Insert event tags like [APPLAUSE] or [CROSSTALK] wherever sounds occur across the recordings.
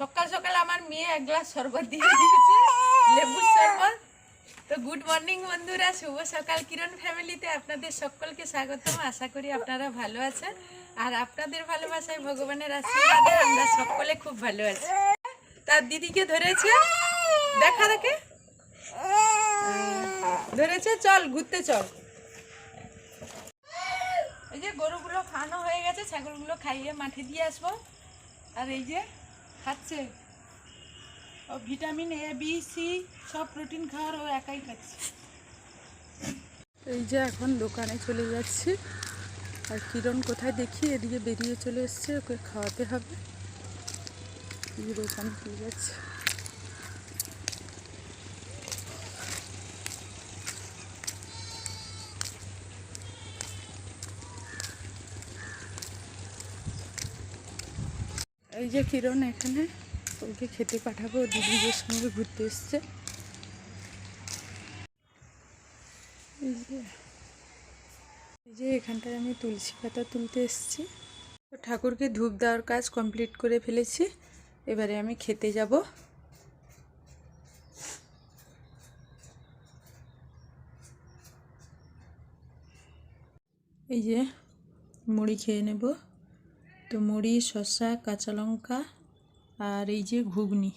সকাল সকাল আমার মেয়ে এক গ্লাস শরবত দিয়ে দিয়েছে, লেবুর শরবত। তো গুড মর্নিং বন্ধুরা, শুভ সকাল। কিরণ ফ্যামিলিতে আপনাদের সকলকে স্বাগতম। আশা করি আপনারা ভালো আছেন। আর আপনাদের ভালোবাসায় ভগবানের আশীর্বাদে আমরা সকলে খুব ভালো আছি। তার দিদিকে ধরেছে। দেখা দেখে। ধরেছে, চল, ঘুরতে চল। এই যে গরুগুলো খাওয়ানো হয়ে গেছে, ছাগলগুলো খাইয়ে মাঠে দিয়ে আসব। আর এই যে খাচ্ছে? ও ভিটামিন এ বি সি সব প্রোটিন খাওয়ার ও একাই খাচ্ছে। এই যে এখন দোকানে চলে যাচ্ছি। আর কিরণ কোথায় দেখি? এদিকে বেরিয়ে চলে এসছে, ওকে খাওয়াতে হবে। দোকানে চলে যাচ্ছে। এই যে কিরণ এখানে ওকে খেতে পাঠাবো দিদিদের সঙ্গে ঘুরতে এসছে। এই যে এই যে এখানটায় আমি তুলসী পাতা তুলতে এসেছি। ঠাকুরকে ধূপ দেওয়ার কাজ কমপ্লিট করে ফেলেছি, এবারে আমি খেতে যাব। এই যে মুড়ি খেয়ে নেব। তো মুড়ি, শসা, কাঁচা লঙ্কা আর এই যে ঘুগনি।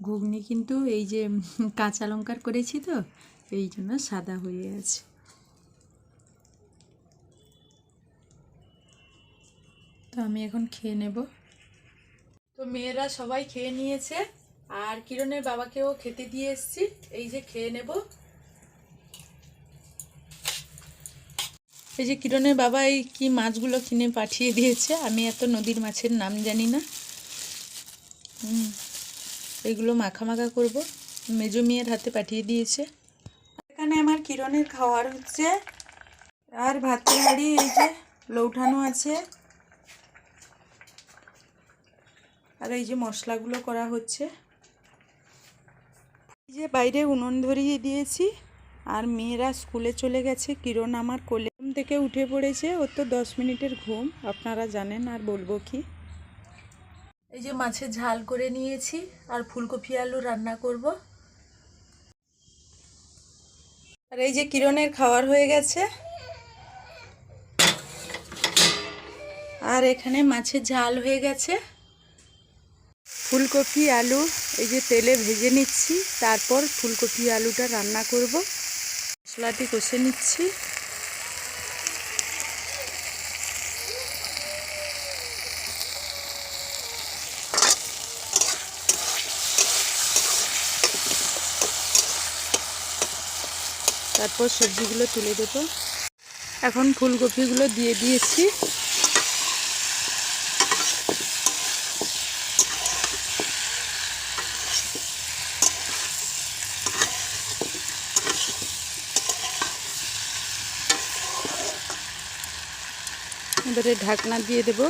ঘুগনি কিন্তু এই যে [LAUGHS] কাঁচা লঙ্কার করেছি তো, এই জন্য সাদা হয়ে আছে। তো আমি এখন খেয়ে নেব। তো মেয়েরা সবাই খেয়ে নিয়েছে, আর কিরণের বাবাকেও খেতে দিয়ে এসছি, এই যে খেয়ে নেব। এই যে কিরণের বাবা এই কি মাছগুলো কিনে পাঠিয়ে দিয়েছে, আমি এত নদীর মাছের নাম জানি না। এগুলো মাখা মাখা করব। মেজো মেয়ের হাতে পাঠিয়ে দিয়েছে। এখানে আমার কিরণের খাওয়ার হচ্ছে, আর ভাতের হাঁড়ি এই যে লৌঠানো আছে। আর এই যে মশলাগুলো করা হচ্ছে। এই যে বাইরে উনুন ধরিয়ে দিয়েছি, আর মেয়েরা স্কুলে চলে গেছে, কিরণ আমার কোলে থেকে উঠে পড়েছে ওর তো দশ মিনিটের ঘুম আপনারা জানেন আর বলব কি। এই যে মাছের ঝাল করে নিয়েছি আর ফুলকপি আলু রান্না করব। আর এই যে কিরণের খাওয়ার হয়ে গেছে। আর এখানে মাছের ঝাল হয়ে গেছে। ফুলকপি আলু এই যে তেলে ভেজে নিচ্ছি তারপর ফুলকপি আলুটা রান্না করব। মশলাটি কষে নিচ্ছি। তারপর সবজিগুলো তুলে দেব। এখন ফুলকপিগুলো দিয়ে দিয়েছি। এবারে ঢাকনা দিয়ে দেব।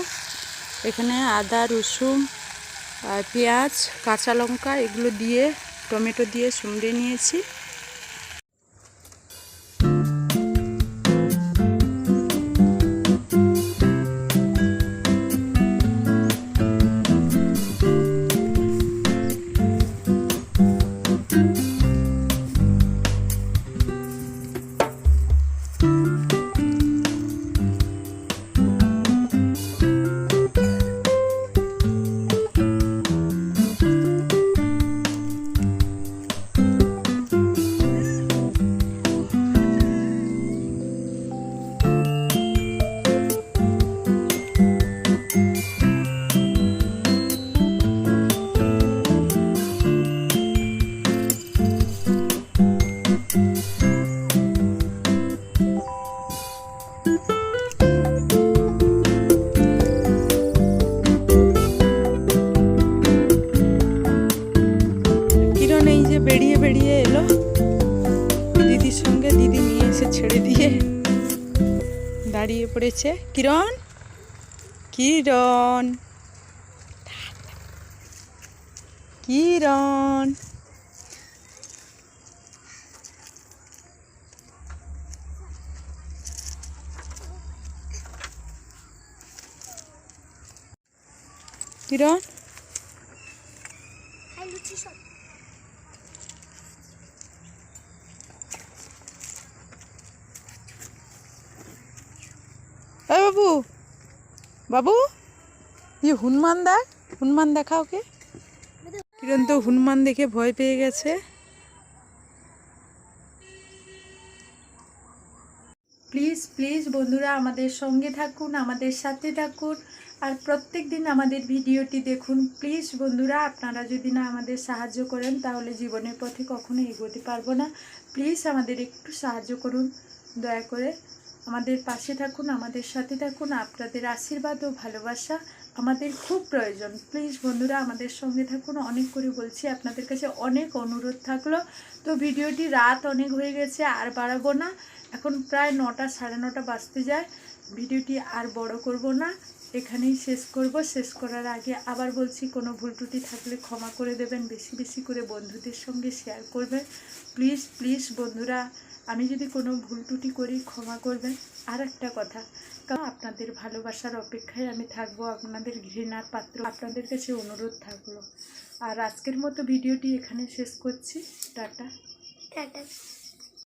এখানে আদা, রসুন আর পেঁয়াজ, কাঁচা লঙ্কা এগুলো দিয়ে, টমেটো দিয়ে সুমড়ে নিয়েছি। ছেড়ে দিয়ে দাঁড়িয়ে পড়েছে। কিরণ? কিরণ? কিরণ? কিরণ? এই বাবু বাবু? যে হনুমান দা, হনুমান দেখা ওকে কিরণ তো হনুমান দেখে ভয় পেয়ে গেছে। প্লিজ প্লিজ বন্ধুরা, আমাদের সঙ্গে থাকুন, আমাদের সাথে থাকুন, আর প্রত্যেক দিন আমাদের ভিডিওটি দেখুন। প্লিজ বন্ধুরা, আপনারা যদি না আমাদের সাহায্য করেন, তাহলে জীবনের পথে কখনো এগোতে পারব না। প্লিজ আমাদের একটু সাহায্য করুন, দয়া করে। আমাদের পাশে থাকুন, আমাদের সাথে থাকুন, আপনাদের আশীর্বাদ ও ভালোবাসা আমাদের খুব প্রয়োজন। প্লিজ বন্ধুরা, আমাদের সঙ্গে থাকুন, অনেক করে বলছি, আপনাদের কাছে অনেক অনুরোধ থাকল। তো ভিডিওটি রাত অনেক হয়ে গেছে, আর বাড়াবো না। এখন প্রায় নটা, সাড়ে নটা বাজতে যায়। ভিডিওটি আর বড় করব না। এখানেই শেষ করব। শেষ করার আগে আবার বলছি, কোনো ভুল ত্রুটি থাকলে ক্ষমা করে দেবেন, বেশি বেশি করে বন্ধুদের সঙ্গে শেয়ার করবেন। প্লিজ প্লিজ বন্ধুরা, আমি যদি কোনো ভুল ত্রুটি করি, ক্ষমা করবেন। আর একটা কথা, কারণ আপনাদের ভালোবাসার অপেক্ষায় আমি থাকব, আপনাদের ঘৃণার পাত্র, আপনাদের কাছে অনুরোধ থাকল। আর আজকের মতো ভিডিওটি এখানে শেষ করছি। টাটা। টাটা।